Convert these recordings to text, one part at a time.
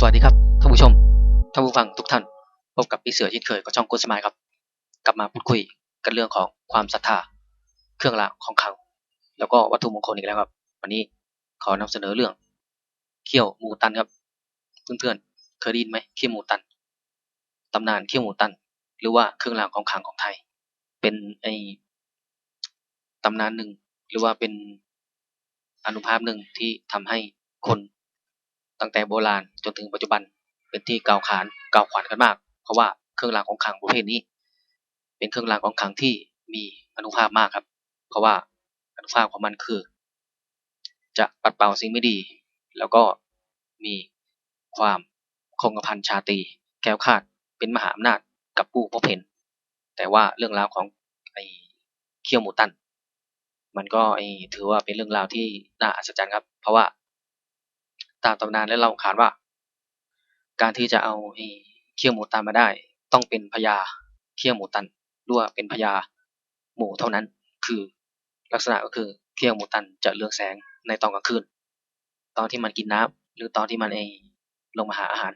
สวัสดีครับท่านผู้ชมท่านผู้ฟังทุกท่านพบกับพี่เสือเช่นเคยกับช่องกุสมายครับ กลับมาพูดคุยกันเรื่องของความศรัทธา เครื่องรางของขลังแล้วก็วัตถุมงคลอีกแล้วครับ วันนี้ขอนำเสนอเรื่อง เขี้ยวหมูตันครับ เพื่อนๆเคยได้ยินไหมเขี้ยวหมูตันตำนานเขี้ยวหมูตัน หรือว่าเครื่องรางของขลังของไทย เป็นไอตำนานหนึ่งหรือว่าเป็นอนุภาพหนึ่งที่ทำให้คน ตั้งแต่โบราณจนถึงปัจจุบันเป็นที่กล่าวขานกล่าวขวัญกันมาก เพราะว่าเครื่องรางของขลังประเภทนี้ เป็นเครื่องรางของขลังที่มีอนุภาพมากครับ เพราะว่าอนุภาพของมันคือ จะปัดเป่าสิ่งไม่ดี แล้วก็มีความคงกระพันชาตรีแก้วคาดเป็นมหาอำนาจกับผู้พบเห็น แต่ว่าเรื่องราวของไอ้เขี้ยวหมูตัน มันก็ไอ้ถือว่าเป็นเรื่องราวที่น่าอัศจรรย์ครับ เพราะว่า ตามตำนานและเล่าขานว่า การที่จะเอาเขี้ยวหมูตันมาได้ ต้องเป็นพญาเขี้ยวหมูตันหรือว่าเป็นพญาหมูเท่านั้น คือลักษณะก็คือเขี้ยวหมูตันจะเรืองแสงในตอนกลางคืน ตอนที่มันกินน้ำหรือตอนที่มันไอ้ลงมาหาอาหาร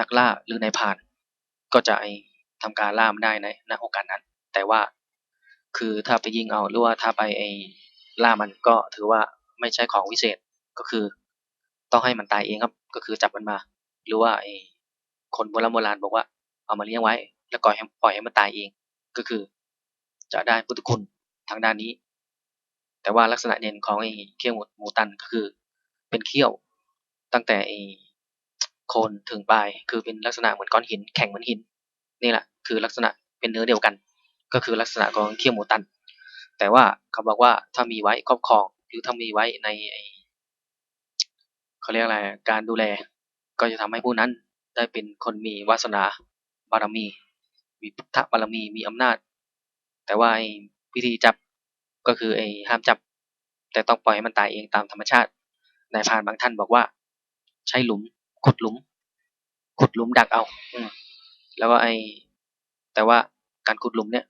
นักล่าหรือนายพาน ก็จะไอ้ทำการล่ามันได้ในณโอกาสนั้น แต่ว่าคือถ้าไปยิงเอาหรือว่าถ้าไปไอ้ล่ามันก็ถือว่าไม่ใช่ของวิเศษก็คือ ต้องให้มันตายเองครับ ก็คือจับมันมา หรือว่าไอ้คนโบราณโบราณบอกว่า เอามาเลี้ยงไว้ แล้วก็ให้ปล่อยให้มันตายเอง ก็คือ จะได้พุทธคุณทางด้านนี้ แต่ว่าลักษณะเด่นของไอ้เขี้ยวหมูตันก็คือ เป็นเขี้ยวตั้งแต่ไอ้โคนถึงปลาย คือเป็นลักษณะเหมือนก้อนหิน แข็งเหมือนหิน นี่แหละ คือลักษณะเป็นเนื้อเดียวกัน ก็คือลักษณะของเขี้ยวหมูตัน แต่ว่าเขาบอกว่าถ้ามีไว้ครอบครอง หรือถ้ามีไว้ใน เขาเรียกอะไรการดูแล ก็จะทำให้ผู้นั้นได้เป็นคนมีวาสนาบารมี มีพุทธบารมีมีอำนาจ แต่ว่าไอ้พิธีจับก็คือไอ้ห้ามจับ แต่ต้องปล่อยให้มันตายเองตามธรรมชาตินายพานบางท่านบอกว่า ใช้หลุมขุดหลุม ขุดหลุมดักเอา อืแล้วก็ไอ้แต่ว่าการขุดหลุมเนี่ย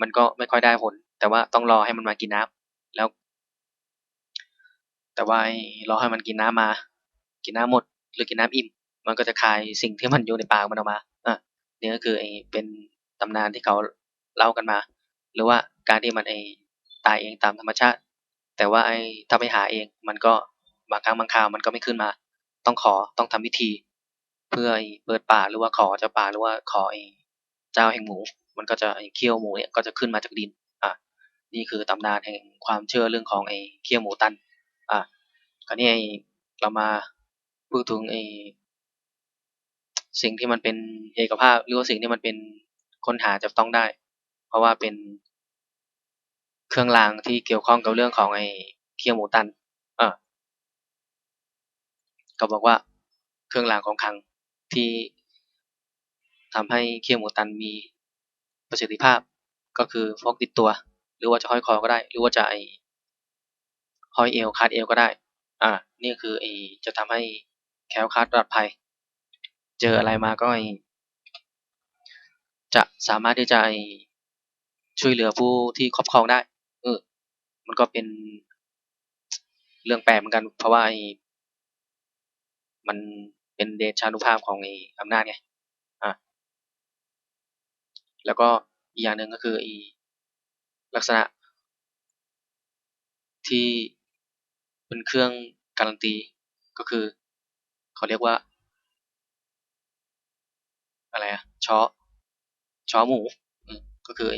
มันก็ไม่ค่อยได้ผล แต่ว่าต้องรอให้มันมากินน้ำแล้ว แต่ว่าไอ้รอให้มันกินน้ำมา กินน้ำหมด หรือกินน้ำอิ่ม มันก็จะคายสิ่งที่มันอยู่ในปากมันออกมาอะนี่ก็คือไอ้เป็นตำนานที่เขาเล่ากันมา หรือว่าการที่มันไอ้ตายเองตามธรรมชาติ แต่ว่าไอ้ถ้าไปหาเองมันก็บางครั้งบางคราวมันก็ไม่ขึ้นมา ต้องขอต้องทำพิธี เพื่อเปิดป่าหรือว่าขอเจ้าป่าหรือว่าขอไอ้เจ้าแห่งหมู มันก็จะไอ้เขี้ยวหมูเนี่ยก็จะขึ้นมาจากดิน อะ นี่คือตำนานแห่งความเชื่อเรื่องของไอ้เขี้ยวหมูตัน อะคราวนี้ไอ้เรามาพูดถึงไอ้สิ่งที่มันเป็นเอกภาพ หรือว่าสิ่งที่มันเป็นค้นหาจะต้องได้ เพราะว่าเป็นเครื่องรางที่เกี่ยวข้องกับเรื่องของไอ้เขี้ยวหมูตันเออเขาบอกว่าเครื่องรางของขลังที่ทำให้เขี้ยวหมูตันมีประสิทธิภาพก็คือพกติดตัว หรือว่าจะห้อยคอก็ได้ หรือว่าจะไอ ห้อยเอวคาดเอวก็ได้ อ่า นี่คือไอจะทำให้แคล้วคลาดปลอดภัย เจออะไรมาก็ไอจะสามารถที่จะช่วยเหลือผู้ที่ครอบครองได้ เออ มันก็เป็นเรื่องแปลกเหมือนกัน เพราะว่าไอมันเป็นเดชานุภาพของไออำนาจไง อะ แล้วก็อีกอย่างหนึ่งก็คืออีลักษณะที่ เป็นเครื่องการันตี ก็คือ เขาเรียกว่า อะไรอะช้อช้อหมูก็คือไอ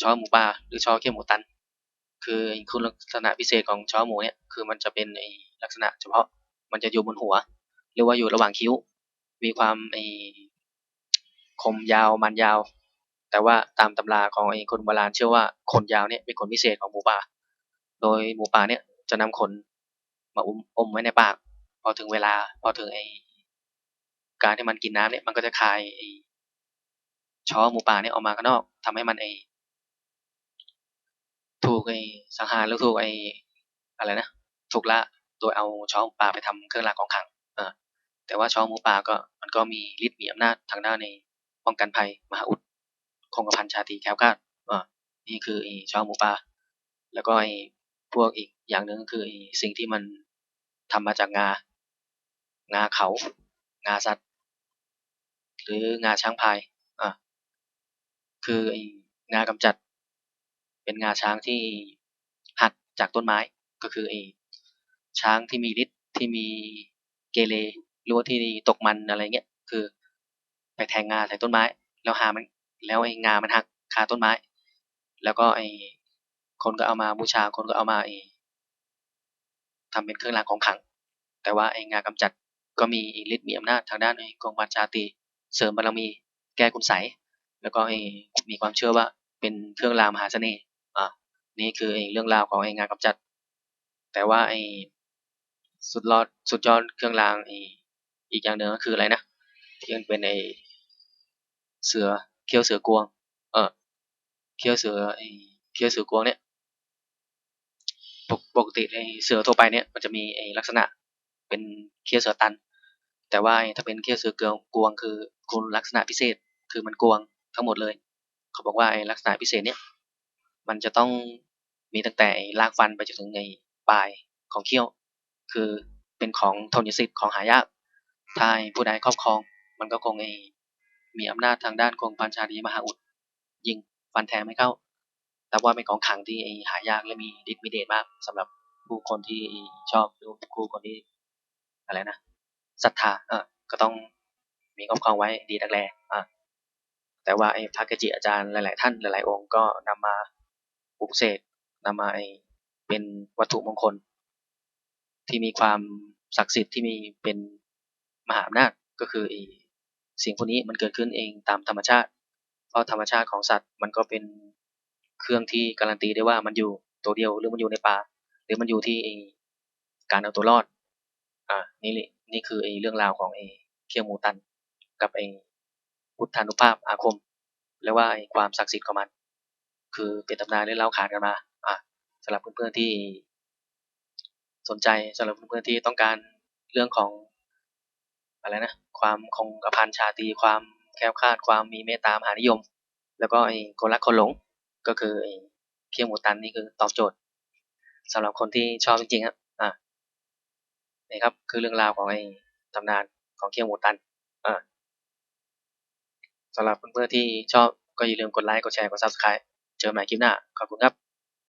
ช้อหมูป่าหรือช้อเขี้ยวหมูตัน คือคุณลักษณะพิเศษของช้อหมูเนี่ยคือมันจะเป็นไอลักษณะ เฉพาะมันจะอยู่บนหัว หรือว่าอยู่ระหว่างคิ้ว มีความไอคมยาวมันยาว แต่ว่าตามตำราของไอคนโบราณเชื่อว่าขนยาวเนี่ยเป็นขนพิเศษของหมูป่า โดยหมูป่าเนี่ยจะนำขนมาอมอมไว้ในปาก พอถึงเวลา พอถึงไอการที่มันกินน้ำเนี่ยมันก็จะคายไอช้อหมูป่าเนี่ยออกมาข้างนอกทำให้มันไอ้ถูกไอ้สังหารหรือถูกไอ้อะไรนะถูกละโดยเอาช้อหมูป่าไปทำเครื่องรางของขลังอ่าแต่ว่าช้อหมูป่าก็มันก็มีฤทธิ์มีอำนาจทางด้านในป้องกันภัยมหาอุดคงกระพันชาตรีแคล้วคลาดอ่านี่คือไอช้อหมูป่าแล้วก็ไอ พวกอีกอย่างหนึ่งก็คือสิ่งที่มันทำมาจากงา งาเขา งาสัตว์ หรืองาช้างพายอะคืองากำจัด เป็นงาช้างที่หักจากต้นไม้ก็คือไอ้ช้างที่มีฤทธิ์ที่มีเกเรหรือว่าที่ตกมันอะไรเงี้ยคือ ไปแทงงาใส่ต้นไม้ แล้วหามัน แล้วไอ้งามันหักคาต้นไม้ แล้วก็ไอ้ คนก็เอามาบูชา คนก็เอามาไอ้ทำเป็นเครื่องรางของขลัง แต่ว่าไอ้งากำจัดก็มีฤทธิ์มีอำนาจทางด้านไอ้กองวัชาตีเสริมบารมีแก้คุณไสแล้วก็ไอ้มีความเชื่อว่าเป็นเครื่องรางมหาเสน่ห์อะนี่คือไอ้เรื่องราวของไอ้งากำจัด แต่ว่าไอ้สุดยอดสุดยอดเครื่องรางไอ้อีกอย่างหนึ่งก็คืออะไรนะที่มันเป็นไอ้เสือเขี้ยวเสือกวง เออเขี้ยวเสือไอ้เขี้ยวเสือกวงเนี่ย ปกปกติไอเสือทั่วไปเนี่ยมันจะมีไอลักษณะเป็นเขี้ยวเสือตัน แต่ว่าถ้าเป็นเขี้ยวเสือเกวกวงคือคุณลักษณะพิเศษคือมันกวงทั้งหมดเลย เขาบอกว่าไอลักษณะพิเศษเนี่ยมันจะต้องมีตั้งแต่รากฟันไปจนถึงในปลายของเขี้ยว คือเป็นของทนยสิทธิ์ของหายากถ้าผู้ใดครอบครอง มันก็คงไอมีอำนาจทางด้านกองพันชาดีมหาอุดยิงฟันแทงไม่เข้า แต่ว่าเป็นของขังที่หายากและมีฤทธิ์มีเดชมากสำหรับผู้คนที่ชอบหรือผู้คนที่อะไรนะศรัทธาเออก็ต้องมีครอบครองไว้ดีดักแลอ่าแต่ว่าไอ้พระเกจิอาจารย์หลาย ๆ ท่านหลาย ๆ องค์ก็นำมาปลุกเสกนำมาไอ้เป็นวัตถุมงคล ที่มีความศักดิ์สิทธิ์ที่มีเป็นมหาอำนาจก็คือไอ้สิ่งพวกนี้มันเกิดขึ้นเองตามธรรมชาติ เพราะธรรมชาติของสัตว์มันก็เป็น เครื่องที่การันตีได้ว่ามันอยู่ตัวเดียวหรือมันอยู่ในป่าหรือมันอยู่ที่การเอาตัวรอด อ่า นี่นี่คือไอ้เรื่องราวของไอ้เคียวมูตัน กับไอ้พุทธานุภาพอาคม และว่าไอ้ความศักดิ์สิทธิ์ของมัน คือเป็นตำนานเรื่องเล่าขานกันมา อ่าสำหรับเพื่อนๆที่ สนใจสำหรับเพื่อนๆที่ต้องการเรื่องของอะไรนะ ความคงกระพันชาตีความแคล้วคลาดความมีเมตตามหานิยม แล้วก็ไอ้คนรักคนหลง ก็คือไอ้เคียงหมูตันนี่คือตอบโจทย์สำหรับคนที่ชอบจริงๆครับอ่านี่ครับคือเรื่องราวของไอ้ตำนานของเคียงหมูตันอ่าสำหรับเพื่อนๆที่ชอบก็อย่าลืมกดไลค์กดแชร์กดซับสไคร b e เจอใหม่คลิปหน้า ขอบคุณครับ